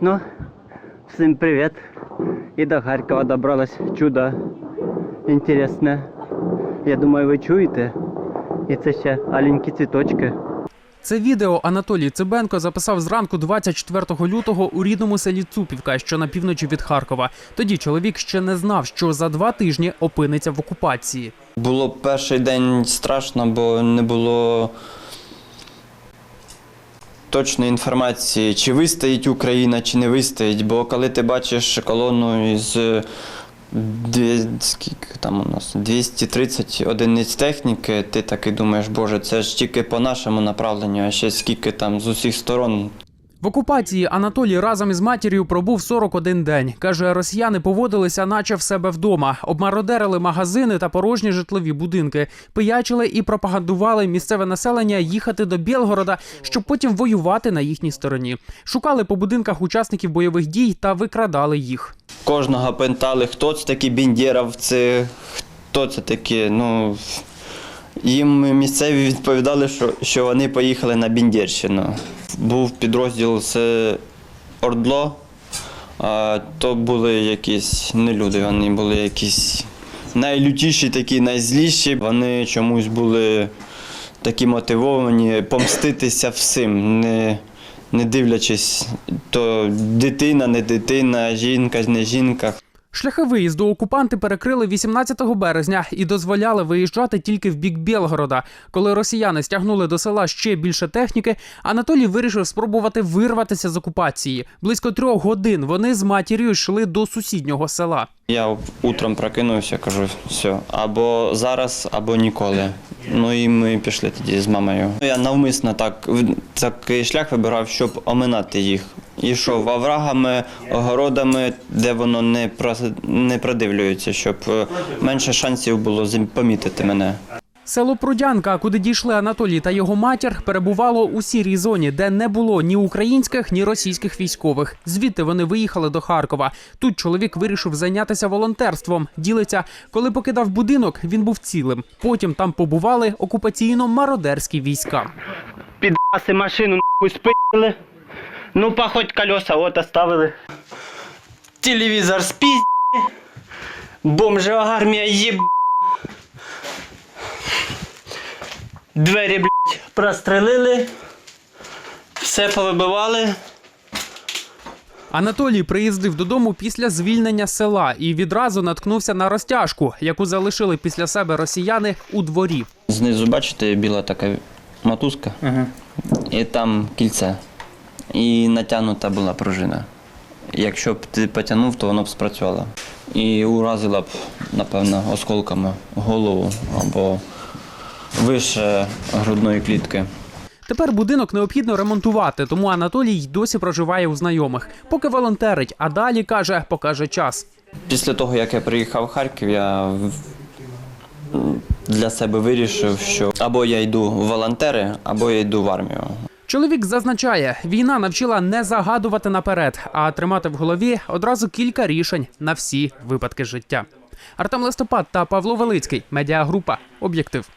Ну, всім привіт. І до Харкова добралось чудо інтересне. Я думаю, ви чуєте. І це ще аленькі цвіточки. Це відео Анатолій Цибенко записав зранку 24 лютого у рідному селі Цупівка, що на півночі від Харкова. Тоді чоловік ще не знав, що за два тижні опиниться в окупації. Було перший день страшно, бо не було точної інформації, чи вистоїть Україна, чи не вистоїть. Бо коли ти бачиш колону із дві- скільки там у нас 230 одиниць техніки, ти так і думаєш, боже, це ж тільки по нашому направленню, а ще скільки там з усіх сторон В окупації Анатолій разом із матір'ю пробув 41 день. Каже, росіяни поводилися, наче в себе вдома, обмародерили магазини та порожні житлові будинки, пиячили і пропагандували місцеве населення їхати до Білгорода, щоб потім воювати на їхній стороні. Шукали по будинках учасників бойових дій та викрадали їх. Кожного питали, хто це такі бендєровці, хто це такі. Ну, їм місцеві відповідали, що, що вони поїхали на Бендєрщину. Був підрозділ з Ордло, а то були якісь не люди, вони були якісь найлютіші, такі найзліші. Вони чомусь були такі мотивовані помститися всім, не, не дивлячись, то дитина, не дитина, жінка, не жінка. Шляхи виїзду окупанти перекрили 18 березня і дозволяли виїжджати тільки в бік Білгорода. Коли росіяни стягнули до села ще більше техніки, Анатолій вирішив спробувати вирватися з окупації. Близько трьох годин вони з матір'ю йшли до сусіднього села. Я утром прокинувся, кажу, все, або зараз, або ніколи. Ну і ми пішли тоді з мамою. Я навмисно так такий шлях вибирав, щоб оминати їх. Ішов оврагами, огородами, де воно не про не продивлюється, щоб е, менше шансів було помітити мене. Село Прудянка, куди дійшли Анатолій та його матір, перебувало у сірій зоні, де не було ні українських, ні російських військових. Звідти вони виїхали до Харкова. Тут чоловік вирішив зайнятися волонтерством. Ділиться, коли покидав будинок, він був цілим. Потім там побували окупаційно-мародерські війська. Підаси машину спили. Ну, па хоть колеса от оставили. Телевізор спізді. Бомжа армія єб. Двері, блядь, прострелили. Все повибивали. Анатолій приїздив додому після звільнення села і відразу наткнувся на розтяжку, яку залишили після себе росіяни у дворі. Знизу, бачите, біла така мотузка, і там кільце. І натягнута була пружина. Якщо б ти потягнув, то воно б спрацювало. І уразила б, напевно, осколками голову або вище грудної клітки. Тепер будинок необхідно ремонтувати, тому Анатолій й досі проживає у знайомих. Поки волонтерить, а далі каже, покаже час. Після того, як я приїхав в Харків, я для себе вирішив, що або я йду в волонтери, або я йду в армію. Чоловік зазначає, війна навчила не загадувати наперед, а тримати в голові одразу кілька рішень на всі випадки життя. Артем Листопад та Павло Велицький, медіагрупа Об'єктив.